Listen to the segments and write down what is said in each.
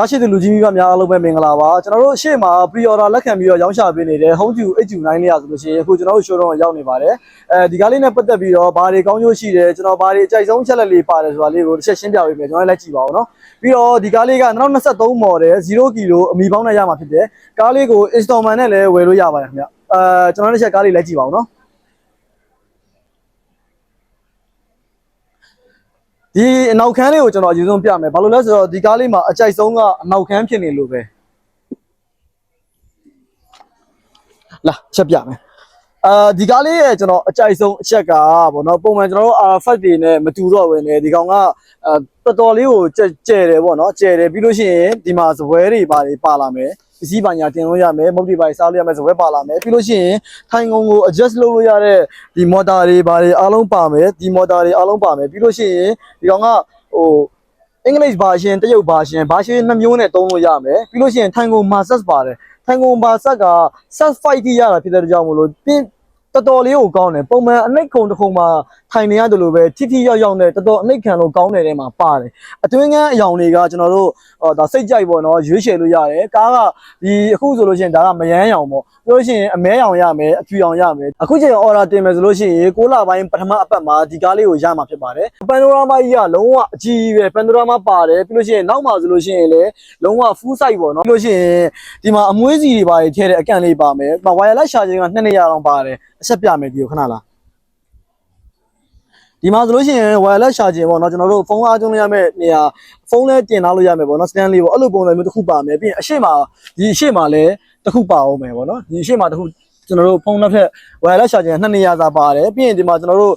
ကားရှိတဲ့လူကြီးမိဘများအားလုံးပဲမင်္ဂလာပါကျွန်တော်တို့ရှေ့မှာ pre order လက်ခံပြီးတော့ရောင်းချပေးနေတဲ့ home to 829လေးရဆိုလို့ရှိရင်အခုကျွန်တော်တို့ showroom ကိုရောက်နေပါတယ်အဲဒီကားလေးနဲ့ပတ်သက်ပြီးတော့ဘာတွေကောင်းကျိုးရှိတယ်ကျွန်တော်ဘာတွေအကြိုက်ဆုံးချက်လက်လေးပါတယ်ဆိုတာလေးကိုတစ်ချက်ရှင်းပြပေးမယ်ကျွန်တော်လည်းလက်ကြည့်ပါဦးနော်ပြီးတော့ဒီကားလေးက2023 model 0 kg အမီပေါင်းနဲ့ရမှာဖြစ်တယ်ကားလေးကို installment နဲ့လည်းဝယ်လို့ရပါတယ်ခင်ဗျအဲကျွန်တော်တို့တစ်ချက်ကားလေးလက်ကြည့်ပါဦးနော် ဒီအနောက်ခန်းလေးကိုကျွန်တော်အရင်ဆုံးပြမယ်ဘာလို့လဲဆိုတော့ဒီကားလေးမှာအကြိုက်ဆုံးကအနောက်ခန်းဖြစ်နေလို့ပဲလာချက်ပြမယ်အာဒီကားလေးရဲ့ကျွန်တော်အကြိုက်ဆုံးအချက်ကပေါ့နော်ပုံမှန်ကျွန်တော်တို့ R5 တွေနဲ့မတူတော့ဝင်နေဒီကောင်ကအာတော်တော်လေးကိုကျဲကျဲတယ်ပေါ့နော်ကျဲတယ်ပြီးလို့ရှိရင်ဒီမှာဇပွဲတွေပါတွေပါလာမယ် ပစ္စည်းပါညာတင်လို့ရမယ်မုတ်ဒီပိုင်စားလို့ရမယ်ဇပွဲပါလာမယ်ပြီးလို့ရှိရင်ထိုင်ကုန်ကို adjust လုပ်လို့ရတဲ့ဒီ motor တွေပါတွေအားလုံးပါမယ်ဒီ motor တွေအားလုံးပါမယ်ပြီးလို့ရှိရင်ဒီကောင်ကဟိုအင်္ဂလိပ်ဘာရှင်တရုတ်ဘာရှင်ဘာရှင်နှမျိုးနဲ့သုံးလို့ရမယ်ပြီးလို့ရှိရင်ထိုင်ကုန်မာဆက်ပါတယ်ထိုင်ကုန်မာဆက်က set fight ကြီးရတာဖြစ်တဲ့ကြောင့်မလို့တင်းတော်တော်လေးကိုကောင်းတယ်ပုံမှန်အနှိတ်ခုံတစ်ခုံမှာ ထိုင်နေရတယ်လို့ပဲထိထိရောက်ရောက်နဲ့တော်တော်အနှိတ်ခံလို့ကောင်းတဲ့ထဲမှာပါတယ်အတွင်းကန်းအယောင်တွေကကျွန်တော်တို့ဟောဒါစိတ်ကြိုက်ပေါ့နော်ရွေးချယ်လို့ရတယ်ကားကဒီအခုဆိုလို့ရှိရင်ဒါကမယမ်းရောင်ပေါ့ပြောလို့ရှိရင်အမဲရောင်ရမယ်အဖြူရောင်ရမယ်အခုချိန် order တင်မယ်ဆိုလို့ရှိရင်6လပိုင်းပထမအပတ်မှာဒီကားလေးကိုရမှာဖြစ်ပါတယ်ပန်ဒိုရာမာကြီးကလုံးဝအကြီးကြီးပဲပန်ဒိုရာမာပါတယ်ပြီးလို့ရှိရင်နောက်မှာဆိုလို့ရှိရင်လည်းလုံးဝ full size ပေါ့နော်ပြီးလို့ရှိရင်ဒီမှာအမွှေးစီတွေပါတယ်ထည့်တဲ့အကန့်လေးပါမယ်ဒီမှာ wireless charging က2နေရာလောက်ပါတယ်အဆက်ပြမယ်ဒီကိုခဏလား ဒီမှာဆိုလို့ရှိရင် wireless charging ပေါ့နော်ကျွန်တော်တို့ဖုန်းအားကျုံးလို့ရမယ့်နေရာဖုန်းလည်းတင်ထားလို့ရမယ်ပေါ့နော် stand လေးပေါ့အဲ့လိုပုံစံမျိုးတစ်ခုပါမယ်ပြီးရင်အရှိမဒီအရှိမလည်းတစ်ခုပါအောင်မယ်ပေါ့နော်ဒီအရှိမတစ်ခု ကျွန်တော်တို့ဖုန်းတစ်ဖက် wireless charging နှစ်နေရာသာပါတယ်ပြီးရင်ဒီမှာကျွန်တော်တို့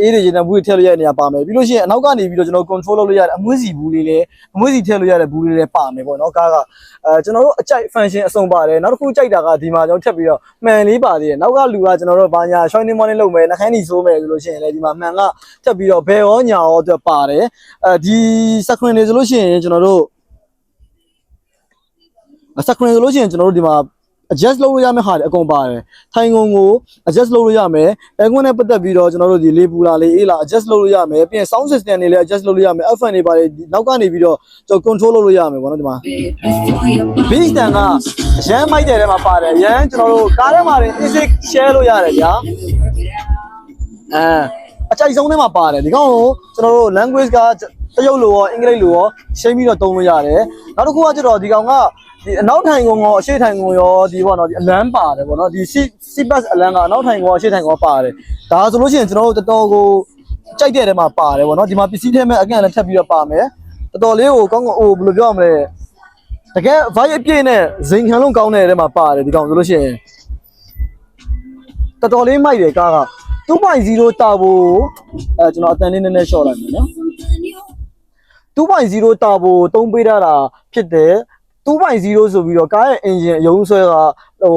အေးတွေရေနံဘူးတွေထည့်လို့ရတဲ့နေရာပါမယ်ပြီးလို့ရှိရင်အနောက်ကနေပြီးတော့ကျွန်တော် control လုပ်လို့ရတဲ့အမွှေးစီဘူးလေးလည်းအမွှေးစီထည့်လို့ရတဲ့ဘူးလေးလည်းပါမယ်ပေါ့နော်ကားကအဲကျွန်တော်တို့အကြိုက် function အစုံပါတယ်နောက်တစ်ခုကြိုက်တာကဒီမှာကျွန်တော်ထပ်ပြီးတော့မှန်လေးပါသေးတယ်နောက်ကလူကကျွန်တော်တို့ဘာညာ shining morning လုပ်မယ်နှခမ်းနီဆိုးမယ်ဆိုလို့ရှိရင်လည်းဒီမှာမှန်ကထပ်ပြီးတော့ဘယ်ရောညာရောအတွက်ပါတယ်အဲဒီ screen တွေဆိုလို့ရှိရင်ကျွန်တော်တို့ screen ဆိုလို့ရှိရင်ကျွန်တော်တို့ဒီမှာ adjust လုပ်လို့ရမယ့်ဟာတွေအကုန်ပါတယ်ထိုင်ကုန်ကို adjust လုပ်လို့ရမယ်အဲကွန်းနဲ့ပတ်သက်ပြီးတော့ကျွန်တော်တို့ဒီလေးပူလာလေးအေးလာ adjust လုပ်လို့ရမယ်ပြီးရင် sound system တွေလည်း adjust လုပ်လို့ရမယ် FM တွေပါတယ်ဒီနောက်ကနေပြီးတော့ကျွန်တော် control လုပ်လို့ရမယ်ပေါ့နော်ဒီမှာ beat stand ကအရန်မိုက်တဲ့ထဲမှာပါတယ်အရန်ကျွန်တော်တို့ကားထဲမှာတင် easy share လို့ရတယ်ဗျာအဲအကြိုက်ဆုံးထဲမှာပါတယ်ဒီကောင်ကိုကျွန်တော်တို့ language က တရုတ်လိုရောအင်္ဂလိပ်လိုရောရှင်းပြီးတော့သုံးလို့ရတယ်နောက်တစ်ခုကကျတော့ဒီကောင်ကဒီအနောက်ထိုင်ကုန်ရောအရှေ့ထိုင်ကုန်ရောဒီပေါ့နော်ဒီအလန်းပါတယ်ပေါ့နော်ဒီ C C bus အလန်းကအနောက်ထိုင်ကုန်ရောအရှေ့ထိုင်ကုန်ရောပါတယ်ဒါဆိုလို့ရှိရင်ကျွန်တော်တို့တော်တော်ကိုကြိုက်တဲ့ထဲမှာပါတယ်ပေါ့နော်ဒီမှာပစ္စည်းထဲမှာအကန့်လည်းထပ်ပြီးတော့ပါမယ်တော်တော်လေးကိုကောင်းကောင်းဟိုဘယ်လိုပြောရမလဲတကယ် vibe အပြည့်နဲ့ဇိမ်ခံလုံးကောင်းတဲ့ထဲမှာပါတယ်ဒီကောင်ဆိုလို့ရှိရင်တော်တော်လေးမိုက်တယ်ကားက2.0တာဖို့အဲကျွန်တော်အတန်လေးနည်းနည်းရှော့လိုက်မယ်နော် 2.0တာဖို့တုံးပေးထားတာဖြစ်တယ်2.0ဆိုပြီးတော့ကားရဲ့ engine အယုံဆွဲကဟို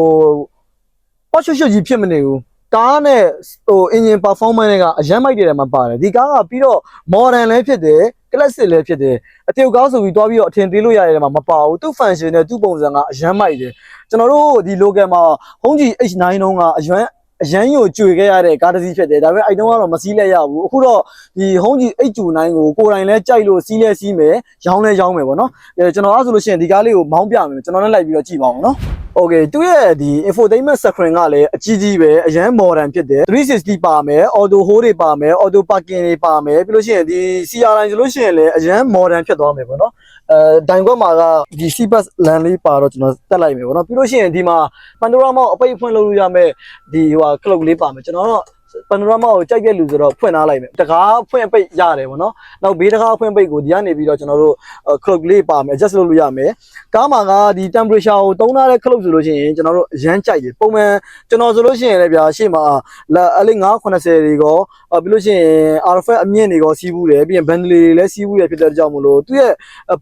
ပေါ့ချွတ်ချွတ်ကြီးဖြစ်မနေဘူးကားနဲ့ဟို engine performance တွေကအရမ်းမိုက်တယ်မှာပါတယ်ဒီကားကပြီးတော့ modern လည်းဖြစ်တယ် classic လည်းဖြစ်တယ်အတေကားဆိုပြီးတွားပြီးတော့အထင်သေးလို့ရတယ်မှာမပါဘူးသူ့ function နဲ့သူ့ပုံစံကအရမ်းမိုက်တယ်ကျွန်တော်တို့ဒီ local မှာ Honji H9 တုန်းကအရမ်း အရန်ကြီးကိုကြွေခဲ့ရတဲ့ကားတစ်စီးဖြစ်တယ်ဒါပေမဲ့အဲ့တုန်းကတော့မစီးလက်ရဘူးအခုတော့ဒီ Honji H9 ကိုကိုယ်တိုင်လဲကြိုက်လို့စီးလဲစီးမယ်ရောင်းလဲရောင်းမယ်ပေါ့နော်အဲကျွန်တော်အားဆိုလို့ရှိရင်ဒီကားလေးကိုမောင်းပြမယ်ကျွန်တော်လည်းလိုက်ပြီးတော့ကြည့်ပါအောင်နော် Okay သူရဲ့ဒီ infotainment screen ကလည်းအကြီးကြီးပဲအရန် modern ဖြစ်တယ်360ပါမယ် auto hold တွေပါမယ် auto parking တွေပါမယ်ပြီးလို့ရှိရင်ဒီ CR line ဆိုလို့ရှိရင်လည်းအရန် modern ဖြစ်သွားမယ်ပေါ့နော် အဲဒိုင်ခွက်မှာကဒီ C bus land လေးပါတော့ကျွန်တော်တက်လိုက်မယ်ပေါ့နော်ပြီးလို့ရှိရင်ဒီမှာ panorama အပိတ်အဖွင့်လုပ်လို့ရမယ်ဒီဟိုဟာ clock လေးပါမယ်ကျွန်တော်တော့ panorama ကိုကြိုက်တဲ့လူဆိုတော့ဖွင့်ထားလိုက်မယ်တကားဖွင့်ပိတ်ရတယ်ပေါ့နော်နောက်ဘေးတကားဖွင့်ပိတ်ကိုဒီကနေပြီးတော့ကျွန်တော်တို့ clock လေးပါမယ် adjust လုပ်လို့ရမယ်ကားမှာကဒီ temperature ကိုတုံးထားတဲ့ clock ဆိုလို့ရှိရင်ကျွန်တော်တို့အရန်ကြိုက်တယ်ပုံမှန်ကျွန်တော်ဆိုလို့ရှိရင်လည်းဗျာရှေ့မှာအလေး980တွေကောပြီးလို့ရှိရင် RFA အမြင့်တွေကောစီးဘူးတယ်ပြီးရင် band တွေလည်းစီးဘူးတယ်ဖြစ်တဲ့ကြောင့်မလို့သူရဲ့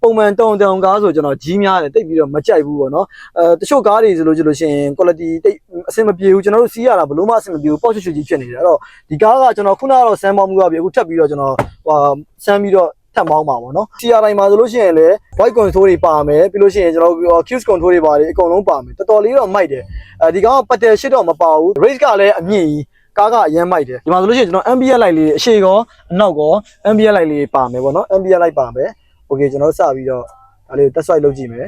ပုံမှန်တုံတုံကားဆိုကျွန်တော်ကြီးများတယ်တိတ်ပြီးတော့မကြိုက်ဘူးပေါ့နော်အဲတချို့ကားတွေဆိုလို့ရှိလို့ရှိရင် quality တိတ်အဆင်မပြေဘူးကျွန်တော်တို့စီးရတာဘလို့မှအဆင်မပြေဘူးပေါ့ချွတ်ချွတ်ကြီးဖြစ်နေတယအဲ့တော့ဒီကားကကျွန်တော်ခုနကတော့ဆမ်းမောင်းမှုကပြီအခုထပ်ပြီးတော့ကျွန်တော်ဟိုဆမ်းပြီးတော့ထပ်မောင်းပါပေါ့နော် CR တိုင်းမှာဆိုလို့ရှိရင်လည်း white control တွေပါမယ်ပြီးလို့ရှိရင်ကျွန်တော် cruise control တွေပါတယ်အကုန်လုံးပါမယ်တော်တော်လေးတော့မိုက်တယ်အဲဒီကောင်ကပတ်တယ်ရှစ်တော့မပါဘူး race ကလည်းအမြင့်ကြီးကားကအရမ်းမိုက်တယ်ဒီမှာဆိုလို့ရှိရင်ကျွန်တော် ambient light လေးအရှိကောအနောက်ကော ambient light လေးပါမယ်ပေါ့နော် ambient light ပါမယ် okay ကျွန်တော်စပြီးတော့ ဒါလေးတက်ဆွိုက်လုပ်ကြည့်မယ်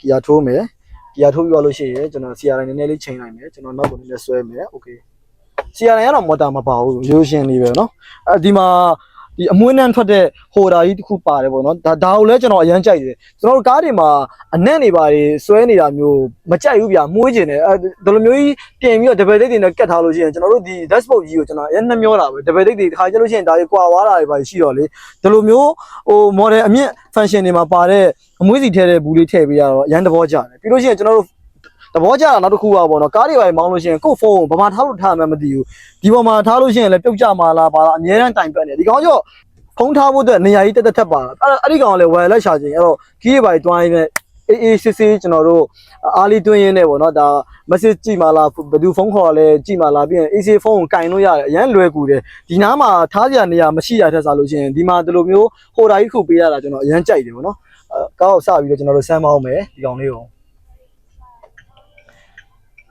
ကီယာထိုးမယ်ကီယာထိုးပြီးသွားလို့ရှိရင်ကျွန်တော် CRI နည်းနည်းလေးချိန်လိုက်မယ်ကျွန်တော်နောက်ကိုနည်းနည်းဆွဲမယ်โอเค CRI ကတော့မော်တာမပါဘူးရိုးရှင်းလေးပဲเนาะအဲဒီမှာဒီအမွှေးနှမ်းထွက်တဲ့ဟိုဒါကြီးတစ်ခုပါတယ်ပေါ့နော်ဒါဒါကိုလည်းကျွန်တော်အရန်ကြိုက်တယ်ကျွန်တော်တို့ကားတွေမှာအနက်နေပါတွေဆွဲနေတာမျိုးမကြိုက်ဘူးဗျာမှုေးကျင်တယ်အဲဒီလိုမျိုးကြီးပြင်ပြီးတော့ double date တွေနဲ့ကတ်ထားလို့ရှိရင်ကျွန်တော်တို့ဒီ dashboard ကြီးကိုကျွန်တော်အရင်နှမျောတာပဲ double date တွေတစ်ခါကျလို့ရှိရင်ဒါတွေကွာဝါတာတွေပါရှိတော့လေဒီလိုမျိုးဟို model အမြင့် function တွေမှာပါတဲ့အမွှေးစီထဲတဲ့ဘူးလေးထည့်ပေးရတော့အရန်သဘောကျတယ်ပြီးလို့ရှိရင်ကျွန်တော်တို့သ ဘောကျတာနောက်တစ်ခုကပေါ့နော်ကားတွေပါမောင်းလို့ရှိရင်ကိုယ့်ဖုန်းကိုဘာမှထားလို့ထားမှမသိဘူးဒီပေါ်မှာထားလို့ရှိရင်လည်းပြုတ်ကျမှာလားပါလားအများတန်းတိုင်ပတ်နေဒီကောင်ကျော်ဖုန်းထားဖို့အတွက်နေရာကြီးတက်တက်ထက်ပါအဲ့အဲ့ဒီကောင်ကလည်း wireless charging အဲ့တော့ key တွေပါတွိုင်းနေအေးအေးဆေးဆေးကျွန်တော်တို့အားလေးတွင်းရင်းနေပေါ့နော်ဒါ message ကြည့်မှလားဘယ်သူဖုန်းခေါ်လဲကြည့်မှလားပြီးရင် AC ဖုန်းကိုကင်လို့ရတယ်အရန်လွယ်ကူတယ်ဒီနားမှာထားစရာနေရာမရှိရတဲ့စားလို့ရှိရင်ဒီမှာဒီလိုမျိုးဟိုတာကြီးခုပေးရတာကျွန်တော်အရန်ကြိုက်တယ်ပေါ့နော်အဲကားကိုစပြီးတော့ကျွန်တော်တို့ဆမ်းမအောင်မယ်ဒီကောင်လေးကို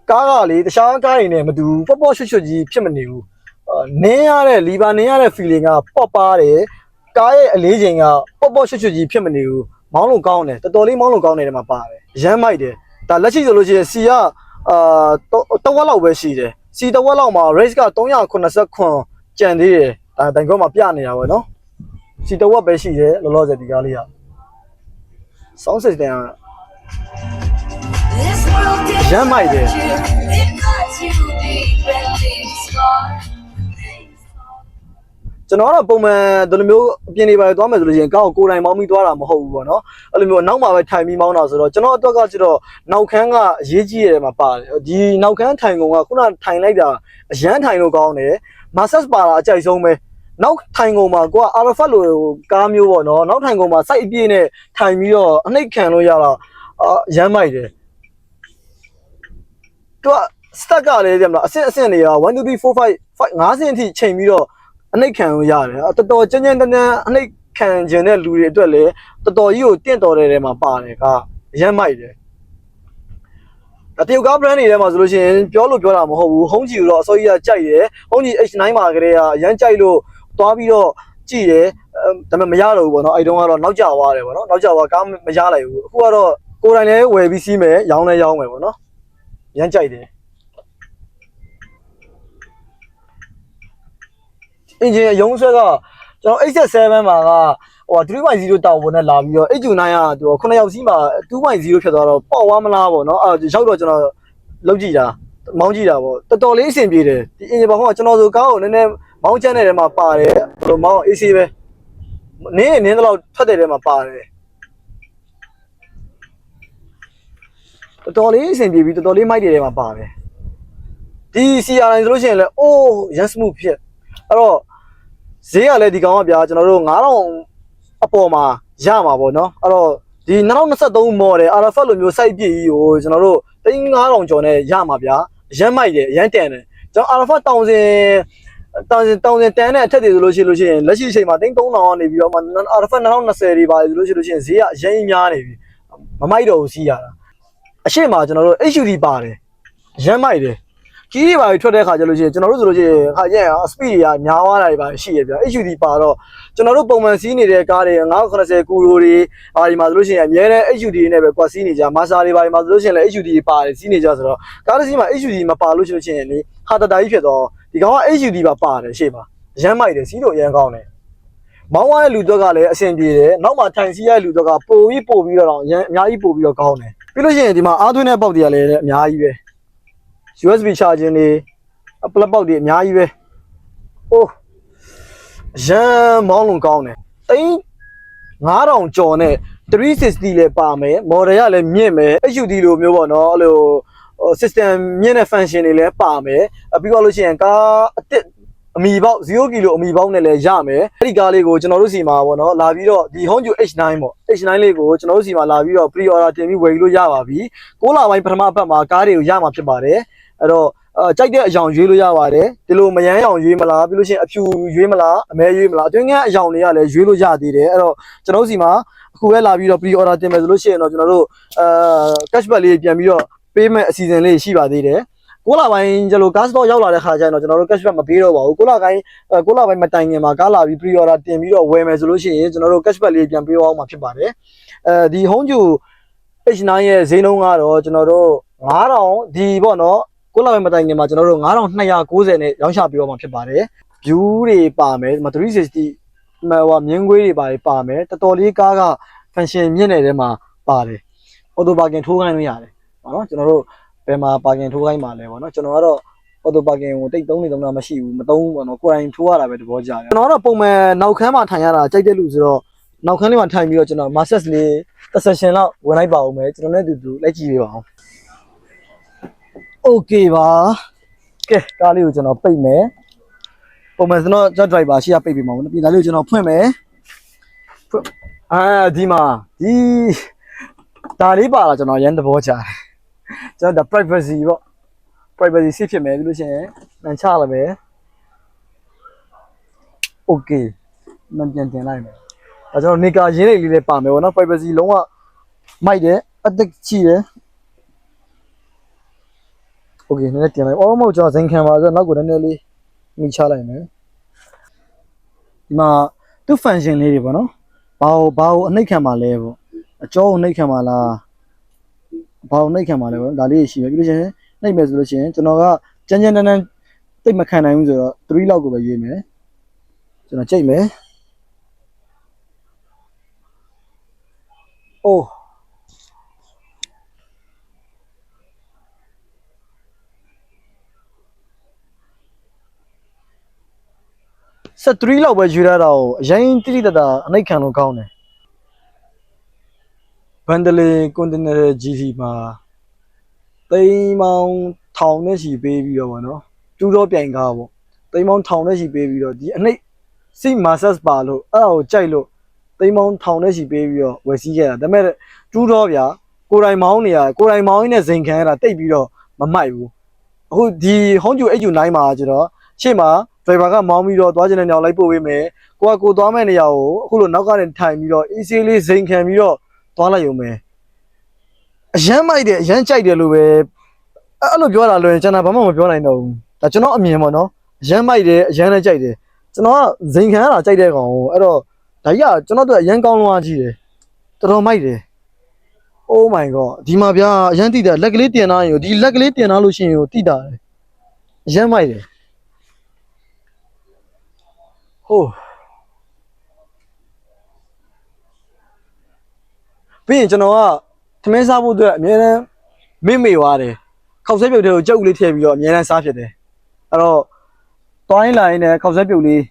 ကားကလေတခြားကားတွေနဲ့မတူပေါ့ပေါ့ရွှွတ်ရွှွတ်ကြီးဖြစ်မနေဘူးအာနင်းရတဲ့လီဘာနင်းရတဲ့ feeling ကပေါ့ပါတယ်ကားရဲ့အလေးချိန်ကပေါ့ပေါ့ရွှွတ်ရွှွတ်ကြီးဖြစ်မနေဘူးမောင်းလို့ကောင်းတယ်တော်တော်လေးမောင်းလို့ကောင်းတယ်တဲ့မှာပါတယ်ရမ်းမိုက်တယ်ဒါလက်ရှိဆိုလို့ရှိရင်စီကအာတဝက်လောက်ပဲရှိတယ်စီတဝက်လောက်မှာ race က389ကျန်သေးတယ်ဒါတိုင်ကောမှာပြနေတာပဲเนาะစီတဝက်ပဲရှိတယ်လောလောဆယ်ဒီကားလေးက sound system က Run my dear. ကျွန်တော်ကတော့ပုံမှန်ဒီလိုမျိုးအပြင်နေပါသွားမယ်ဆိုလို့ရှိရင်ကောင်းကိုယ်တိုင်မောင်းပြီးသွားတာမဟုတ်ဘူးပေါ့နော်အဲ့လိုမျိုးနောက်မှာပဲထိုင်ပြီးမောင်းတာဆိုတော့ကျွန်တော်အတွက်ကကျတော့နောက်ခန်းကအရေးကြီးရတယ်မှာပါတယ်ဒီနောက်ခန်းထိုင်ကုန်ကခုနထိုင်လိုက်တာအရန်ထိုင်လို့ကောင်းတယ်မာဆက်ပါတာအကြိုက်ဆုံးပဲနောက်ထိုင်ကုန်မှာကိုကအာရဖတ်လိုကားမျိုးပေါ့နော်နောက်ထိုင်ကုန်မှာစိုက်အပြည့်နဲ့ထိုင်ပြီးတော့အနှိတ်ခံလို့ရတာအာရမ်းမိုက်တယ် သူကစတက်ကလည်းကြမလားအဆင့်အဆင့်တွေက1 2 3 4 5 5 5ဆင့်အထိချိန်ပြီးတော့အနှိတ်ခံလို့ရတယ်။တော်တော်ကြမ်းကြမ်းတမ်းတမ်းအနှိတ်ခံခြင်းတဲ့လူတွေအတွက်လည်းတော်တော်ကြီးကိုတင့်တော်တဲ့ထဲမှာပါတယ်ကအရမ်းမိုက်တယ်။အတရုတ်ကား brand တွေထဲမှာဆိုလို့ရှိရင်ပြောလို့ပြောတာမဟုတ်ဘူး။ဟုံးကြီးကိုတော့အစိုးရကြိုက်တယ်။ဟုံးကြီး H9 မှာကလေးကအရမ်းကြိုက်လို့သွားပြီးတော့ကြည့်တယ်။ဒါပေမဲ့မရတော့ဘူးပေါ့နော်။အဲ့တုန်းကတော့နောက်ကျသွားတယ်ပေါ့နော်။နောက်ကျသွားကားမရလိုက်ဘူး။အခုကတော့ကိုယ်တိုင်လည်းဝယ်ပြီးစီးမယ်။ရောင်းလည်းရောင်းမယ်ပေါ့နော်။ ရမ်းကြိုက်တယ်။အင်ဂျင်ရုံးဆွဲကကျွန်တော် X7 မှာကဟို3.0တောက်ပေါ်နဲ့လာပြီးတော့ H9 ကသူ9ယောက်စီးမှာ2.0ဖြစ်သွားတော့ပေါ့သွားမလားပေါ့နော်အဲရောက်တော့ကျွန်တော်လောက်ကြည့်တာမောင်းကြည့်တာပေါ့တော်တော်လေးအဆင်ပြေတယ်ဒီအင်ဂျင်ဘောကကျွန်တော်ဆိုကားကိုနည်းနည်းမောင်းချမ်းတဲ့ထဲမှာပါတယ်ဘယ်လိုမောင်း AC ပဲနင်းနင်းတော့ထွက်တဲ့ထဲမှာပါတယ် တော်တော်လေးအဆင်ပြေပြီးတော်တော်လေးမိုက်တဲ့ထဲမှာပါတယ်ဒီ CRI ဆိုလို့ရှိရင်လည်းအိုး yes smooth ဖြစ်အဲ့တော့ဈေးကလည်းဒီကောင်ကဗျာကျွန်တော်တို့9000အပေါ်မှာရမှာပေါ့နော်အဲ့တော့ဒီ2023 model RF လိုမျိုး site ပြည့်ကြီးကိုကျွန်တော်တို့3000ကျော်နဲ့ရမှာဗျာရမ်းမိုက်တယ်ရမ်းတန်တယ်ကျွန်တော် RF တောင်စင်တောင်စင်တောင်စင်တန်တဲ့အထက်တွေဆိုလို့ရှိလို့ရှိရင်လက်ရှိအချိန်မှာ3000ကနေပြီးတော့မှ RF 2020တွေပါဆိုလို့ရှိလို့ရှိရင်ဈေးကအရင်များနေပြီမမိုက်တော့ဘူးစီးရတာ အရှိမကျွန်တော်တို့ HUD ပါတယ်ရမ်းမိုက်တယ်ကြီးတွေပါထွက်တဲ့ခါကျလို့ရှိရင်ကျွန်တော်တို့ဆိုလို့ရှိရင်ခါကျရင် speed တွေကများသွားတာတွေပါရှိရပြ HUD ပါတော့ကျွန်တော်တို့ပုံမှန်စီးနေတဲ့ကားတွေ990ကူရိုတွေအာဒီမှာဆိုလို့ရှိရင်အများနဲ့ HUD နဲ့ပဲကွာစီးနေကြမာစာတွေပါဒီမှာဆိုလို့ရှိရင်လည်း HUD ပါတယ်စီးနေကြဆိုတော့ကားတစ်စီးမှာ HUD မပါလို့ရှိလို့ရှိရင်လေဟာတတာကြီးဖြစ်တော့ဒီကောင်က HUD ပါပါတယ်ရှေ့မှာရမ်းမိုက်တယ်စီးလို့ရမ်းကောင်းတယ်မောင်းရတဲ့လူတွေကလည်းအဆင်ပြေတယ်နောက်မှထိုင်စီးရတဲ့လူတွေကပိုပြီးပိုပြီးတော့ရမ်းအများကြီးပိုပြီးတော့ကောင်းတယ် ပြီးလို့ရှိရင်ဒီမှာအားသွင်းတဲ့ပေါက်တွေကလည်းအများကြီးပဲ USB charging တွေအပလက်ပေါက်တွေအများကြီးပဲ။အိုးရမ်းမောင်းလုံးကောင်းတယ်။တိန်း9000ကျော်နဲ့360လည်းပါမယ်။ model ကလည်းမြင့်မယ်။ HUD လိုမျိုးပေါ့နော်။အဲ့လိုဟို system မြင့်တဲ့ function တွေလည်းပါမယ်။အပြီးတော့လို့ရှိရင်ကားအစ်စ် အမီပေါက်0ကီလိုအမီပေါက်နဲ့လည်းရမယ်။အဲ့ဒီကားလေးကိုကျွန်တော်တို့စီမှာပေါ့နော်လာပြီးတော့ဒီ Honda H9 ပေါ့ H9 လေးကိုကျွန်တော်တို့စီမှာလာပြီးတော့ pre order တင်ပြီးဝယ်ယူလို့ရပါပြီ။6လပိုင်းပထမအပတ်မှာကားတွေကိုရမှာဖြစ်ပါတယ်။အဲ့တော့အဲကြိုက်တဲ့အယောင်ရွေးလို့ရပါတယ်ဒီလိုမယမ်းအောင်ရွေးမလားပြီးလို့ရှိရင်အဖြူရွေးမလားအမဲရွေးမလားအတွင်းကန်းအယောင်တွေကလည်းရွေးလို့ရသေးတယ်အဲ့တော့ကျွန်တော်တို့စီမှာအခုပဲလာပြီးတော့ pre order တင်မယ်ဆိုလို့ရှိရင်တော့ကျွန်တော်တို့အဲ cashback လေးပြန်ပြီးတော့ပေးမဲ့အစီအစဉ်လေးရှိပါသေးတယ် 6လပိုင်းကျလို့ gas store ရောက်လာတဲ့ခါကျရင်တော့ကျွန်တော်တို့ cashback မပေးတော့ပါဘူး6လပိုင်း6လပိုင်းမတိုင်ခင်မှာကားလာပြီး pre order တင်ပြီးတော့ဝယ်မယ်ဆိုလို့ရှိရင်ကျွန်တော်တို့ cashback လေးပြန်ပေးအောင်မှာဖြစ်ပါတယ်အဲဒီ home ကျူ H9 ရဲ့ဈေးနှုန်းကတော့ကျွန်တော်တို့9000ဒီပေါ့နော်6လပိုင်းမတိုင်ခင်မှာကျွန်တော်တို့9290နဲ့ရောင်းချပေးအောင်မှာဖြစ်ပါတယ် view တွေပါမယ်ဒီမှာ360ဟိုမြင်းခွေးတွေပါပါမယ်တော်တော်လေးကားက function မြင့်နေတဲ့မှာပါတယ် auto parking ထိုးခိုင်းလို့ရတယ်ပေါ့နော်ကျွန်တော်တို့ ဘယ်မှာ parking ထိုးခိုင်းမှာလဲပေါ့နော်ကျွန်တော်ကတော့ auto parking ကိုတိတ်သုံးနေသုံးတာမရှိဘူးမသုံးဘူးပေါ့နော်ကိုယ်တိုင်ထိုးရတာပဲတဘောကြတယ်ကျွန်တော်ကတော့ပုံမှန်နောက်ခန်းမှာထိုင်ရတာကြိုက်တဲ့လူဆိုတော့နောက်ခန်းလေးမှာထိုင်ပြီးတော့ကျွန်တော် massage လေးတစ် session လောက်ဝင်လိုက်ပါဦးမယ်ကျွန်တော်နဲ့အတူတူလိုက်ကြည့်ပေးပါအောင် okay ပါကဲကားလေးကိုကျွန်တော်ပိတ်မယ်ပုံမှန်ကျွန်တော် jet driver ရှိရပိတ်ပေးမှာပေါ့နော်ပြင်သားလေးကိုကျွန်တော်ဖွင့်မယ်ဖွင့်အာဒီမှာဒီဒါလေးပါလာကျွန်တော်ရန်သဘောချတယ် ကျွန်တော်ဒါ privacy ပေါ့ privacy စစ်ဖြစ်မယ်ပြီးလို့ရှိရင်နန်ချလာမယ် okay မန်ပြန်တင်လိုက်မယ်ဒါကျွန်တော်နေကာရင်းလေးလေးလည်းပါမယ်ပေါ့နော် privacy လုံးဝမိုက်တယ်အသက်ကြီးတယ် okay နည်းနည်းတင်လိုက်အော်မဟုတ်ကျွန်တော်ဇင်ခံပါဆိုတော့နောက်ကိုနည်းနည်းလေးမိချလိုက်မယ်ဒီမှာသူ့ function လေးတွေပေါ့နော်ဘာကိုဘာကိုအနှိပ်ခံပါလဲပေါ့အကျောကိုနှိပ်ခံပါလား ဘာကိုနှိပ်ခံပါလဲပေါ့ဒါလေးရှိမယ်ပြီးလို့ရှိရင်နှိပ်မယ်ဆိုလို့ရှိရင်ကျွန်တော်ကကြမ်းကြမ်းတန်းတန်းတိတ်မခံနိုင်ဘူးဆိုတော့3လောက်ကိုပဲရွေးမယ်ကျွန်တော်ကြိတ်မယ်အိုးဆက်3လောက်ပဲယူရတာကိုအရင်တိတိတတာအနှိတ်ခံလို့ကောင်းတယ် ဘန်ဒလီကွန်တိနာ GT မှာသိန်းပေါင်းထောင်နဲ့ရှိပေးပြီးတော့ဗောနော်ကျူးတော့ပြိုင်ကားပေါ့သိန်းပေါင်းထောင်နဲ့ရှိပေးပြီးတော့ဒီအနှိတ်စိမာဆက်ပါလို့အဲ့ဒါကိုကြိုက်လို့သိန်းပေါင်းထောင်နဲ့ရှိပေးပြီးတော့ဝယ်စည်းခဲ့တာဒါပေမဲ့ကျူးတော့ဗျာကိုယ်တိုင်မောင်းနေရကိုယ်တိုင်မောင်းရင်းနဲ့ဇင်ခံရတာတိတ်ပြီးတော့မမိုက်ဘူးအခုဒီဟောင်းကျူ H9 မှာကျတော့ရှေ့မှာ driver ကမောင်းပြီးတော့သွားချင်တဲ့နေရာကိုလိုက်ပို့ပေးမယ်ကိုကကိုသွားမဲ့နေရာကိုအခုလိုနောက်ကနေထိုင်ပြီးတော့ easy လေးဇိမ်ခံပြီးတော့ သွားလိုက်ရုံပဲအရန်မိုက်တယ်အရန်ကြိုက်တယ်လို့ပဲအဲ့အဲ့လိုပြောတာလို့ရင်ကျွန်တော်ဘာမှမပြောနိုင်တော့ဘူးဒါကျွန်တော်အမြင်ပေါ့နော်အရန်မိုက်တယ်အရန်လည်းကြိုက်တယ်ကျွန်တော်ကဇိမ်ခံရတာကြိုက်တဲ့ကောင်ကိုအဲ့တော့ဒါကြီးကကျွန်တော်တို့အရန်ကောင်းလွန်အားကြီးတယ်တော်တော်မိုက်တယ် Oh my god ဒီမှာဗျာအရန်တိတာလက်ကလေးတင်ထားရင်ဒီလက်ကလေးတင်ထားလို့ရှိရင်တိတာတယ်အရန်မိုက်တယ်ဟိုး ပြီးရင်ကျွန်တော်ကသမင်းစားဖို့အတွက်အများတန်းမင့်မေသွားတယ်ခောက်ဆွဲပြုတ်တွေကိုကြောက်လေးထည့်ပြီးတော့အများတန်းစားဖြစ်တယ်အဲ့တော့တွိုင်းလာရင်လည်းခောက်ဆွဲပြုတ်လေး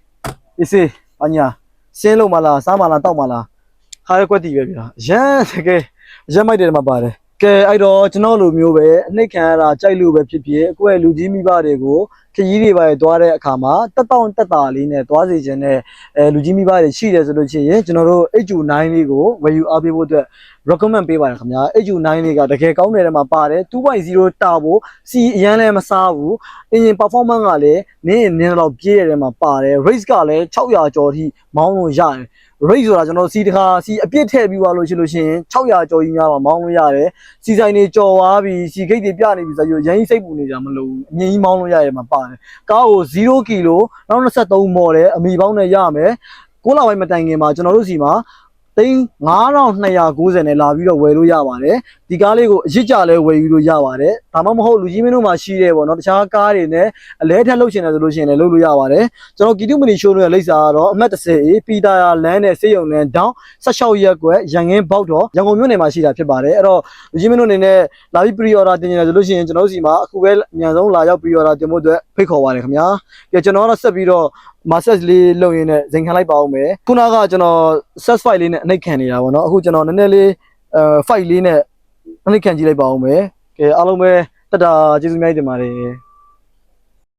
အေးစေးအညာစင်းလို့မလားစားမလားတောက်မလားခါရကွက်တီပဲဗျာရမ်းတကယ်ရမ်းမိုက်တယ်မှာပါတယ် ကဲအဲ့တော့ကျွန်တော်လိုမျိုးပဲအနှိတ်ခံရတာကြိုက်လို့ပဲဖြစ်ဖြစ်အကွဲလူကြီးမိဘတွေကိုခရီးတွေပါသွားတဲ့အခါမှာတက်တောင့်တက်တာလေးနဲ့သွားစီခြင်းနဲ့အဲလူကြီးမိဘတွေရှိတယ်ဆိုလို့ရှိရင်ကျွန်တော်တို့ HU9 လေးကိုဝယ်ယူအားပေးဖို့အတွက် recommend ပေးပါတယ်ခင်ဗျာ HU9 လေးကတကယ်ကောင်းတယ်တဲ့မှာပါတယ်2.0တာဖို့စီအရန်လည်းမစားဘူး engine performance ကလည်းနင်းရင်နင်းတော့ပြေးရတယ်မှာပါတယ် race ကလည်း600ကျော်ထိမောင်းလို့ရတယ် race ဆိုတာကျွန်တော်စီတစ်ခါစီအပြစ်ထည့်ပြီးသွားလို့ရှိလို့ရှိရင်600ကျော်ကြီးများတော့မောင်းလို့ရတယ်စီဆိုင်တွေကြော်သွားပြီစီဂိတ်တွေပြနေပြီဆိုတော့ရင်းစိတ်ပူနေကြမလို့အမြင်ကြီးမောင်းလို့ရတယ်မှာပါတယ်ကားကို0ကီလိုနောက်23မော်တယ်အမီပေါင်းနဲ့ရမယ်6လပိုင်းမတိုင်ခင်မှာကျွန်တော်တို့စီမှာ သိန်း9290နဲ့လာပြီးတော့ဝယ်လို့ရပါတယ်ဒီကားလေးကိုအရစ်ကြလဲဝယ်ယူလို့ရပါတယ်ဒါမှမဟုတ်လူကြီးမင်းတို့မှာရှိတယ်ပေါ့နော်တခြားကားတွေနဲ့အလဲထက်လုပ်ရှင်တယ်ဆိုလို့ရှိရင်လည်းလုပ်လို့ရပါတယ်ကျွန်တော်ကီတူမနီရှိုးရဲ့လိပ်စာကတော့အမှတ် 30အေးပီတာယာလမ်းနဲ့စေယုံနဲ့ဒေါင်း16ရက်ကွယ်ရန်ကင်းဘောက်တော့ရန်ကုန်မြို့နယ်မှာရှိတာဖြစ်ပါတယ်အဲ့တော့လူကြီးမင်းတို့အနေနဲ့လာပြီး pre order တင်နေတယ်ဆိုလို့ရှိရင်ကျွန်တော်တို့စီမှာအခုပဲအမြန်ဆုံးလာရောက် pre order တင်ဖို့အတွက်ဖိတ်ခေါ်ပါတယ်ခင်ဗျာကြကျွန်တော်ကတော့ဆက်ပြီးတော့ massage လေးလုပ်ရင်းနဲ့ဇင်ခံလိုက်ပါအောင်မယ်ခုနကကျွန်တော် set file လေးနဲ့အနှိတ်ခံနေတာပေါ့နော်အခုကျွန်တော်နည်းနည်းလေးအဲ file လေးနဲ့အနှိတ်ခံကြည့်လိုက်ပါအောင်မယ်ကဲအားလုံးပဲတက်တာကျေးဇူးများတင်ပါတယ်